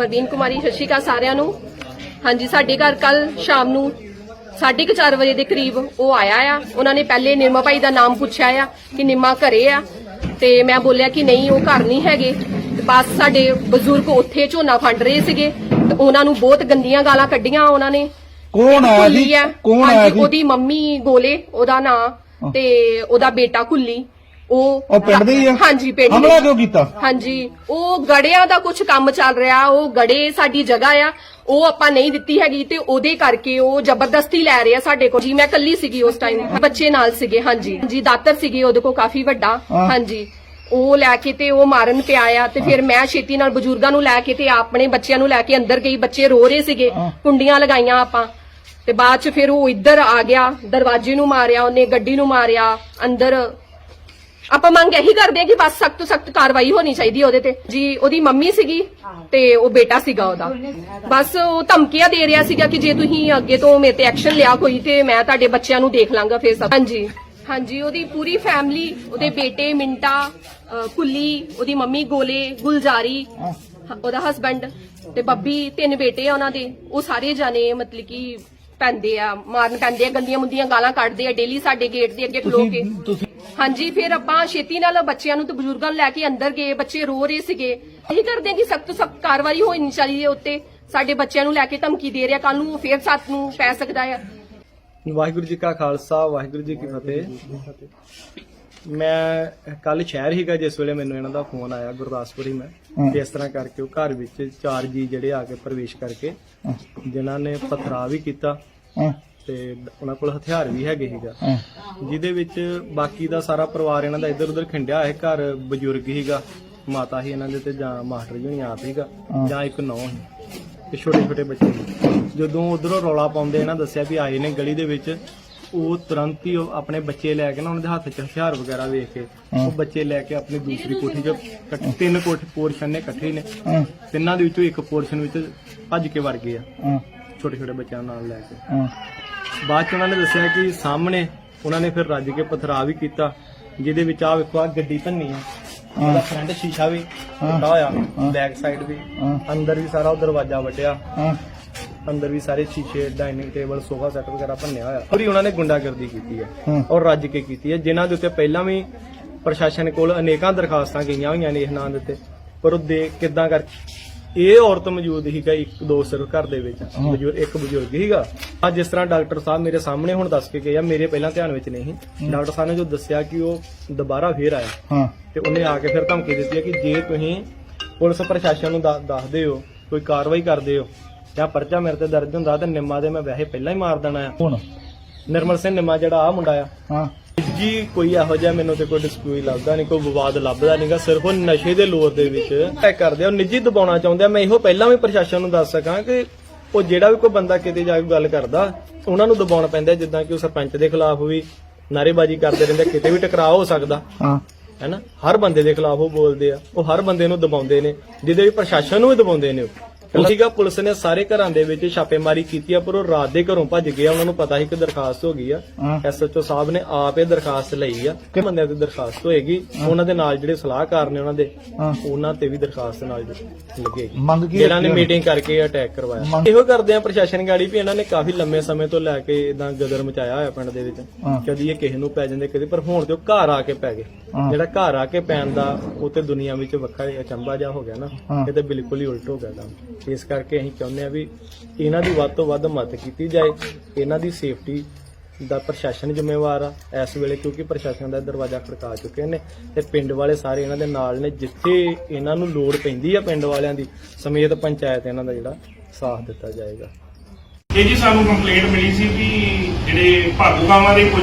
ਪ੍ਰਵੀਨ ਕੁਮਾਰੀ ਸਤਿ ਸ਼੍ਰੀ ਅਕਾਲ ਸਾਰਿਆਂ ਨੂੰ। ਹਾਂਜੀ ਸਾਡੇ ਘਰ ਕੱਲ ਸ਼ਾਮ ਨੂੰ 4:30 ਵਜੇ ਦੇ ਕਰੀਬ ਉਹ ਆਇਆ ਆ। ਉਹਨਾਂ ਨੇ ਪਹਿਲੇ ਨਿਰਮਾ ਭਾਈ ਦਾ ਨਾਮ ਪੁੱਛਿਆ ਆ ਕਿ ਨਿੰਮਾ ਘਰੇ ਆ। ਤੇ ਮੈਂ ਬੋਲਿਆ ਕਿ ਨਹੀਂ ਉਹ ਘਰ ਨਹੀਂ ਹੈਗੇ। ਤੇ ਬਸ ਸਾਡੇ ਬਜ਼ੁਰਗ ਉੱਥੇ ਝੋਨਾ ਫੰਡ ਰਹੇ ਸੀਗੇ। ਤੇ ਉਹਨਾਂ ਨੂੰ ਬਹੁਤ ਗੰਦੀਆਂ ਗਾਲਾਂ ਕੱਢੀਆਂ ਉਹਨਾਂ ਨੇ। ਕੌਣ ਆਇਆ ਜੀ? ਕੌਣ ਆਇਆ ਜੀ? ਉਹਦੀ ਮੰਮੀ ਗੋਲੇ ਉਹਦਾ ਨਾਂ ਤੇ ਉਹਦਾ ਬੇਟਾ ਕੁੱਲੀ ਉਹ ਉਹ ਪਿੰਡ ਦੇ ਹੀ ਆ? ਹਾਂਜੀ ਪਿੰਡ ਦੇ। ਹਮਲਾ ਕਿਉਂ ਕੀਤਾ? ਹਾਂਜੀ ਉਹ ਗੜਿਆਂ ਦਾ ਕੁਝ ਕੰਮ ਚੱਲ ਰਿਹਾ ਉਹ ਗੜੇ ਸਾਡੀ ਜਗ੍ਹਾ ਆ ਉਹ ਆਪਾਂ ਨਹੀਂ ਦਿੱਤੀ ਹੈਗੀ ਤੇ ਉਹਦੇ ਕਰਕੇ ਉਹ ਜ਼ਬਰਦਸਤੀ ਲੈ ਰਿਹਾ ਸਾਡੇ ਕੋਲ। ਜੀ ਮੈਂ ਕੱਲੀ ਸੀਗੀ ਉਸ ਟਾਈਮ ਬੱਚੇ ਨਾਲ ਸੀਗੇ ਹਾਂਜੀ। ਜੀ ਦਾਤਰ ਸੀਗੇ ਉਹਦੇ ਕੋਲ ਕਾਫੀ ਵੱਡਾ। ਹਾਂ। ਹਾਂਜੀ। ਉਹ ਲੈ ਕੇ ਤੇ ਉਹ ਮਾਰਨ ਪਿਆ ਆ ਤੇ ਫਿਰ ਮੈਂ ਛੇਤੀ ਨਾਲ ਬਜ਼ੁਰਗਾਂ ਨੂੰ ਲੈ ਕੇ ਤੇ ਆਪਣੇ ਬੱਚਿਆਂ ਨੂੰ ਲੈ ਕੇ ਅੰਦਰ ਗਈ। ਬੱਚੇ ਰੋ ਰਹੇ ਸੀਗੇ ਹਾਂ। ਕੁੰਡੀਆਂ ਲਗਾਈਆਂ ਆਪਾਂ। ਤੇ ਬਾਅਦ ਚ ਫਿਰ ਉਹ ਇੱਧਰ ਆ ਗਿਆ ਦਰਵਾਜ਼ੇ ਨੂੰ ਮਾਰਿਆ ਉਹਨੇ ਗੱਡੀ ਨੂੰ ਮਾਰਿਆ ਅੰਦਰ ਆਪਾਂ ਮੰਗ ਇਹੀ ਕਰਦੇ ਆ ਕਿ ਬਸ ਸਖਤ ਤੋਂ ਸਖਤ ਕਾਰਵਾਈ ਹੋਣੀ ਚਾਹੀਦੀ ਉਹਦੇ ਤੇ। ਜੀ ਉਹਦੀ ਮੰਮੀ ਸੀਗੀ ਤੇ ਉਹ ਬੇਟਾ ਸੀਗਾ ਉਹਦਾ। ਬਸ ਉਹ ਧਮਕੀਆਂ ਦੇ ਰਿਹਾ ਸੀਗਾ ਕਿ ਜੇ ਤੁਸੀਂ ਅੱਗੇ ਤੋਂ ਮੇਰੇ ਤੇ ਐਕਸ਼ਨ ਲਿਆ ਕੋਈ ਤੇ ਮੈਂ ਤੁਹਾਡੇ ਬੱਚਿਆਂ ਨੂੰ ਦੇਖ ਲਾਂਗਾ ਫਿਰ ਸਭ। ਹਾਂਜੀ ਹਾਂਜੀ ਉਹਦੀ ਪੂਰੀ ਫੈਮਿਲੀ ਉਹਦੇ ਬੇਟੇ ਮਿੰਟਾ ਅ, ਕੁੱਲੀ ਉਹਦੀ ਮੰਮੀ ਗੋਲੇ ਗੁਲਜ਼ਾਰੀ ਹਾਂ। ਹ- ਉਹਦਾ ਹਸਬੰਡ ਤੇ ਬੱਬੀ ਤਿੰਨ ਬੇਟੇ ਆ ਉਹਨਾਂ ਦੇ। ਉਹ ਸਾਰੇ ਜਾਣੇ ਮਤਲਬ ਕਿ ਪੈਂਦੇ ਆ ਮਾਰਨ ਪੈਂਦੇ ਆ ਗੰਦੀਆਂ ਮੁੰਦੀਆਂ ਗਾਲਾਂ ਕੱਢਦੇ ਆ ਡੇਲੀ ਸਾਡੇ ਗੇਟ ਦੇ ਅੱਗੇ ਖਲੋ ਕੇ। ਤੁਸੀਂ ਤੁਸੀਂ ਹਾਂਜੀ ਫਿਰ ਆਪਾਂ ਛੇਤੀ ਨਾਲ ਬੱਚਿਆਂ ਨੂੰ ਤੇ ਬਜ਼ੁਰਗਾਂ ਨੂੰ ਲੈ ਕੇ ਅੰਦਰ ਗਏ ਬੱਚੇ ਰੋ ਰਹੇ ਸੀਗੇ। ਇਹੀ ਕਰਦੇ ਕਿ ਸਖਤ ਤੋਂ ਸਖਤ ਕਾਰਵਾਈ ਹੋਣੀ ਚਾਹੀਦੀ ਹੈ ਉੱਤੇ। ਸਾਡੇ ਬੱਚਿਆਂ ਨੂੰ ਲੈ ਕੇ ਧਮਕੀ ਦੇ ਰਿਹਾ ਕੱਲ ਨੂੰ ਉਹ ਫੇਰ ਸਾਥ ਨੂੰ ਪੈ ਸਕਦਾ ਹੈ ਵਾਹਿਗੁਰੂ ਜੀ ਕਾ ਖਾਲਸਾ ਵਾਹਿਗੁਰੂ ਜੀ ਕੀ ਫਤਿਹ। ਮੈਂ ਕੱਲ ਸ਼ਹਿਰ ਹੀਗਾ ਜਿਸ ਵੇਲੇ ਮੈਨੂੰ ਇਹਨਾਂ ਦਾ ਫੋਨ ਆਇਆ ਗੁਰਦਾਸਪੁਰ ਹੀ ਮੈਂ। ਤੇ ਇਸ ਤਰ੍ਹਾਂ ਕਰਕੇ ਉਹ ਘਰ ਵਿੱਚ ਚਾਰ ਜੀ ਜਿਹੜੇ ਆ ਕੇ ਪ੍ਰਵੇਸ਼ ਕਰਕੇ ਜਿਨ੍ਹਾਂ ਨੇ ਪਥਰਾ ਵੀ ਕੀਤਾ। ਤੇ ਉਹਨਾਂ ਕੋਲ ਹਥਿਆਰ ਵੀ ਹੈਗੇ ਸੀਗਾ। ਹਾਂ, ਜਿਹਦੇ ਵਿੱਚ ਬਾਕੀ ਦਾ ਸਾਰਾ ਪਰਿਵਾਰ ਇਹਨਾਂ ਦਾ ਇੱਧਰ ਉੱਧਰ ਖਿੰਡਿਆ ਹੈ ਘਰ ਬਜ਼ੁਰਗ ਹੀਗਾ ਮਾਤਾ ਹੀ ਇਹਨਾਂ ਦੇ ਤੇ ਜਾਂ ਮਾਸਟਰ ਜੀ ਨਹੀਂ ਆਪ ਹਾਂ। ਜਾਂ ਇੱਕ ਨੌ ਸੀ ਤੇ ਛੋਟੇ ਛੋਟੇ ਬੱਚੇ ਸੀ। ਜਦੋਂ ਉਧਰੋਂ ਰੌਲਾ ਪਾਉਂਦੇ ਇਹਨਾਂ ਦੱਸਿਆ ਵੀ ਆਏ ਨੇ ਗਲੀ ਦੇ ਵਿੱਚ ਉਹ ਤੁਰੰਤ ਹੀ ਉਹ ਆਪਣੇ ਬੱਚੇ ਲੈ ਕੇ ਨਾ ਉਹਨਾਂ ਦੇ ਹੱਥ 'ਚ ਹਥਿਆਰ ਵਗੈਰਾ ਵੇਖ ਕੇ ਹਾਂ। ਉਹ ਬੱਚੇ ਲੈ ਕੇ ਆਪਣੀ ਦੂਸਰੀ ਕੋਠੀ 'ਚ ਇਕੱਠੇ- ਤਿੰਨ ਕੋਠ ਪੋਰਸ਼ਨ ਨੇ ਇਕੱਠੇ ਨੇ। ਹਾਂ, ਤਿੰਨਾਂ ਦੇ ਵਿੱਚੋਂ ਇੱਕ ਪੋਰਸ਼ਨ ਵਿੱਚ ਭੱਜ ਕੇ ਵੜ ਗਏ ਆ। ਹਾਂ, ਛੋਟੇ ਛੋਟੇ ਬੱਚਿਆਂ ਨਾਲ ਲੈ ਕੇ। ਹਾਂ, ਬਾਅਦ ਚ ਉਹਨਾਂ ਨੇ ਦੱਸਿਆ ਕਿ ਸਾਹਮਣੇ ਉਹਨਾਂ ਨੇ ਫਿਰ ਰੱਜ ਕੇ ਪਥਰਾ ਵੀ ਕੀਤਾ ਜਿਹਦੇ ਵਿੱਚ ਆ ਵੇਖੋ ਆ ਗੱਡੀ ਧੰਨੀ ਆ। ਉਹਦਾ ਫਰੰਟ ਸ਼ੀਸ਼ਾ ਵੀ ਟੁੱਟਾ ਹੋਇਆ ਬੈਕ ਸਾਈਡ ਵੀ। ਅੰਦਰ ਵੀ ਸਾਰਾ ਉਹ ਦਰਵਾਜ਼ਾ ਵਟਿਆ। ਹਾਂ, ਅੰਦਰ ਵੀ ਸਾਰੇ ਸ਼ੀਸ਼ੇ ਡਾਈਨਿੰਗ ਟੇਬਲ ਸੋਫਾ ਸੈੱਟ ਵਗੈਰਾ ਭੰਨਿਆ ਹੋਇਆ। ਪੂਰੀ ਉਹਨਾਂ ਨੇ ਗੁੰਡਾਗਰਦੀ ਕੀਤੀ ਹੈ ਹਾਂ। ਔਰ ਰੱਜ ਕੇ ਕੀਤੀ ਹੈ ਜਿਨ੍ਹਾਂ ਦੇ ਉੱਤੇ ਪਹਿਲਾਂ ਵੀ ਪ੍ਰਸ਼ਾਸਨ ਕੋਲ ਅਨੇਕਾਂ ਦਰਖਾਸਤਾਂ ਗਈਆਂ ਹੋਈਆਂ ਨੇ ਇਸ ਨਾਂ ਦੇ ਉੱਤੇ। ਪਰ ਉਹ ਦੇ ਕਿਦਾਂ ਕਰ ਇਹ ਔਰਤ ਮੌਜੂਦ ਸੀਗਾ ਇੱਕ ਦੋ ਸਿਰ ਘਰ ਦੇ ਵਿੱਚ। ਬਜ਼ੁਰਗ ਇੱਕ ਬਜ਼ੁਰਗ ਸੀਗਾ। ਆ ਜਿਸ ਤਰ੍ਹਾਂ ਡਾਕਟਰ ਸਾਹਿਬ ਮੇਰੇ ਸਾਹਮਣੇ ਹੁਣ ਦੱਸ ਕੇ ਗਏ ਆ ਮੇਰੇ ਪਹਿਲਾਂ ਧਿਆਨ ਵਿੱਚ ਨਹੀਂ। ਡਾਕਟਰ ਸਾਹਿਬ ਨੇ ਜੋ ਦੱਸਿਆ ਕਿ ਉਹ ਦੁਬਾਰਾ ਫੇਰ ਆਇਆ। ਤੇ ਉਹਨੇ ਆ ਕੇ ਫਿਰ ਧਮਕੀ ਦਿੱਤੀ ਕਿ ਜੇ ਤੁਸੀਂ ਪੁਲਿਸ ਪ੍ਰਸ਼ਾਸਨ ਨੂੰ ਦੱਸ- ਦੱਸਦੇ ਹੋ ਕੋਈ ਕਾਰਵਾਈ ਕਰਦੇ ਹੋ ਜਾਂ ਪਰਚਾ ਮੇਰੇ ਤੇ ਦਰਜ ਹੁੰਦਾ ਤੇ ਨਿੰਮਾ ਦੇ ਮੈਂ ਵੈਸੇ ਪਹਿਲਾਂ ਹੀ ਮਾਰ ਦੇਣਾ ਆ। ਹੁਣ ਨਿਰਮਲ ਸਿੰਘ ਨਿੰਮਾ ਜਿਹੜਾ ਆ ਮੁੰਡਾ ਆ। ਹਾਂ। ਜੀ ਕੋਈ ਇਹੋ ਜਿਹਾ ਮੈਨੂੰ ਤੇ ਕੋਈ ਡਿਸਪਿਊਟ ਲੱਭਦਾ ਨਹੀਂ ਕੋਈ ਵਿਵਾਦ ਲੱਭਦਾ ਨਹੀਂਗਾ ਸਿਰਫ ਉਹ ਨਸ਼ੇ ਦੇ ਲੋਰ ਦੇ ਵਿੱਚ ਇਹ ਕਰਦੇ ਆ। ਉਹ ਨਿੱਜੀ ਦਬਾਉਣਾ ਚਾਹੁੰਦੇ ਆ। ਮੈਂ ਇਹੋ ਪਹਿਲਾਂ ਵੀ ਪ੍ਰਸ਼ਾਸਨ ਨੂੰ ਦੱਸ ਸਕਾਂ ਕਿ ਉਹ ਜਿਹੜਾ ਵੀ ਕੋਈ ਬੰਦਾ ਕਿਤੇ ਜਾ ਕੇ ਗੱਲ ਕਰਦਾ ਉਹਨਾਂ ਨੂੰ ਦਬਾਉਣਾ ਪੈਂਦਾ ਜਿੱਦਾਂ ਕਿ ਉਹ ਸਰਪੰਚ ਦੇ ਖਿਲਾਫ ਵੀ ਨਾਰੇਬਾਜ਼ੀ ਕਰਦੇ ਰਹਿੰਦੇ ਕਿਤੇ ਵੀ ਟਕਰਾਅ ਹੋ ਸਕਦਾ। ਹਾਂ। ਹੈਨਾ? ਹਰ ਬੰਦੇ ਦੇ ਖਿਲਾਫ ਉਹ ਬੋਲਦੇ ਆ। ਉਹ ਹਰ ਬੰਦੇ ਨੂੰ ਦਬਾਉਂਦੇ ਨੇ। ਜਿਹਦੇ ਵੀ ਪ੍ਰਸ਼ਾਸਨ ਨੂੰ ਵੀ ਦਬਾਉਂਦੇ ਨੇ ਉਹ। ਠੀਕਾ ਪੁਲਿਸ ਨੇ ਸਾਰੇ ਘਰਾਂ ਦੇ ਵਿੱਚ ਛਾਪੇਮਾਰੀ ਕੀਤੀ ਆ ਪਰ ਉਹ ਰਾਤ ਦੇ ਘਰੋਂ ਭੱਜ ਗਏ ਆ ਉਹਨਾਂ ਨੂੰ ਪਤਾ ਸੀ ਕਿ ਦਰਖਾਸਤ ਹੋ ਗਈ ਆ। ਹਾਂ। ਐਸਐਚਓ ਸਾਹਿਬ ਨੇ ਆਪ ਇਹ ਦਰਖਾਸਤ ਲਈ ਆ ਕਿ ਬੰਦਿਆਂ ਤੇ ਦਰਖਾਸਤ ਹੋਏਗੀ। ਉਹਨਾਂ ਦੇ ਨਾਲ ਜਿਹੜੇ ਸਲਾਹਕਾਰ ਨੇ ਉਹਨਾਂ ਦੇ ਹਾਂ। ਉਹਨਾਂ ਤੇ ਵੀ ਦਰਖਾਸਤ ਨਾਲ ਲੱਗੇਗੀ ਮੰਗ ਕੀ ਜਿਹੜਾ ਨੇ ਰੱਖੀ ਮੀਟਿੰਗ ਕਰਕੇ ਅਟੈਕ ਕਰਵਾਇਆ। ਮੰਗ- ਇਹੋ ਕਰਦੇ ਆ ਪ੍ਰਸ਼ਾਸਨ ਗਾੜੀ ਵੀ ਇਹਨਾਂ ਨੇ ਕਾਫੀ ਲੰਮੇ ਸਮੇਂ ਤੋਂ ਲੈ ਕੇ ਇਦਾਂ ਗਦਰ ਮਚਾਇਆ ਹੋਇਆ ਪਿੰਡ ਦੇ ਵਿੱਚ। ਹਾਂ। ਕਦੀ ਇਹ ਕਿਸੇ ਨੂੰ ਪੈ ਜਾਂਦੇ ਕਦੀ ਪਰ ਹੁਣ ਤੇ ਉਹ ਘਰ ਆ ਕੇ ਪੈ ਗਏ। ਹਾਂ। ਜਿਹੜਾ ਘਰ ਆ ਕੇ ਪੈਣ ਦਾ ਉਹ ਤੇ ਦੁਨੀਆ ਵਿੱਚ ਵੱਖਰਾ ਹੀ ਅਚੰਭਾ ਜਿਹਾ ਹੋ ਗਿਆ ਨਾ। ਹਾਂ। ਇਹ ਤੇ ਬਿਲਕੁਲ ਹੀ ਉਲਟ ਹੋ ਗਿਆ ਕੰਮ। ਇਸ ਕਰਕੇ ਅਸੀਂ ਚਾਹੁੰਦੇ ਆ ਵੀ ਇਹਨਾਂ ਦੀ ਵੱਧ ਤੋਂ ਵੱਧ ਮਦਦ ਕੀਤੀ ਜਾਏ। ਇਹਨਾਂ ਦੀ ਸੇਫਟੀ ਦਾ ਪ੍ਰਸ਼ਾਸਨ ਜ਼ਿੰਮੇਵਾਰ ਆ ਇਸ ਵੇਲੇ ਕਿਉਂਕਿ ਪ੍ਰਸ਼ਾਸਨ ਦਾ ਦਰਵਾਜ਼ਾ ਖੜਕਾ ਚੁੱਕੇ ਨੇ ਤੇ ਪਿੰਡ ਵਾਲੇ ਸਾਰੇ ਇਹਨਾਂ ਦੇ ਨਾਲ ਨੇ, ਜਿੱਥੇ ਇਹਨਾਂ ਨੂੰ ਲੋੜ ਪੈਂਦੀ ਆ ਪਿੰਡ ਵਾਲਿਆਂ ਦੀ, ਸਮੇਤ ਪੰਚਾਇਤ ਇਹਨਾਂ ਦਾ ਜਿਹੜਾ ਸਾਥ ਦਿੱਤਾ ਜਾਏਗਾ। ਇਹ ਜੀ ਸਾਨੂੰ ਕੰਪਲੇਂਟ ਮਿਲੀ ਸੀ ਕਿ ਜਿਹੜੇ ਭਾਗੂਗਾਵਾਂ ਦੇ ਕੁਝ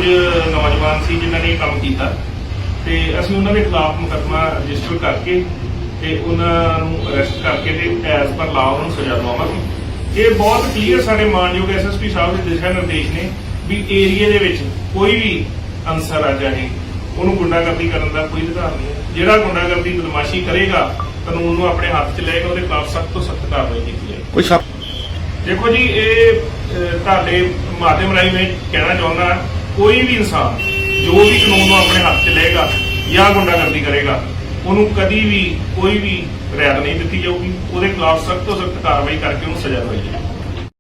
ਨੌਜਵਾਨ ਸੀ ਜਿਨ੍ਹਾਂ ਨੇ ਕੰਮ ਕੀਤਾ ਤੇ ਅਸੀਂ ਉਹਨਾਂ ਦੇ ਖਿਲਾਫ ਮੁਕੱਦਮਾ ਰਜਿਸਟਰ ਕਰਕੇ ਤੇ ਉਹਨਾਂ ਨੂੰ ਅਰੈਸਟ ਕਰਕੇ ਤੇ ਐਜ਼ ਪਰ ਲਾਅ ਉਹਨਾਂ ਨੂੰ ਸਜ਼ਾ ਦਵਾਵਾਂਗੇ। ਇਹ ਬਹੁਤ ਕਲੀਅਰ ਸਾਡੇ ਮਾਨਯੋਗ ਐਸਐਸਪੀ ਸਾਹਿਬ ਦੇ ਦਿਸ਼ਾ ਨਿਰਦੇਸ਼ ਨੇ ਵੀ ਏਰੀਏ ਦੇ ਵਿੱਚ ਕੋਈ ਵੀ ਅਨਸਰ ਆ ਜਾਏ ਉਹਨੂੰ ਗੁੰਡਾਗਰਦੀ ਕਰਨ ਦਾ ਕੋਈ ਅਧਿਕਾਰ ਨਹੀਂ ਹੈ। ਜਿਹੜਾ ਗੁੰਡਾਗਰਦੀ ਬਦਮਾਸ਼ੀ ਕਰੇਗਾ ਕਾਨੂੰਨ ਨੂੰ ਆਪਣੇ ਹੱਥ 'ਚ ਲਏਗਾ ਉਹਦੇ ਖਿਲਾਫ ਸਖਤ ਤੋਂ ਸਖਤ ਕਾਰਵਾਈ ਕੀਤੀ ਜਾਏਗੀ ਕੋਈ ਸ਼ੱਕ? ਦੇਖੋ ਜੀ ਇਹ ਤੁਹਾਡੇ ਮਾਧਿਅਮ ਰਾਹੀਂ ਮੈਂ ਕਹਿਣਾ ਚਾਹੁੰਦਾ ਕੋਈ ਵੀ ਇਨਸਾਨ ਜੋ ਵੀ ਕਾਨੂੰਨ ਨੂੰ ਆਪਣੇ ਹੱਥ 'ਚ ਲਏਗਾ ਜਾਂ ਗੁੰਡਾਗਰਦੀ ਕਰੇਗਾ ਉਹਨੂੰ ਕਦੀ ਵੀ ਕੋਈ ਵੀ ਰਿਆਇਤ ਨਹੀਂ ਦਿੱਤੀ ਜਾਊਗੀ। ਉਹਦੇ ਖਿਲਾਫ ਸਖਤ ਤੋਂ ਸਖਤ ਕਾਰਵਾਈ ਕਰਕੇ ਉਹਨੂੰ ਸਜ਼ਾ ਦਵਾਈ ਜਾਵੇਗੀ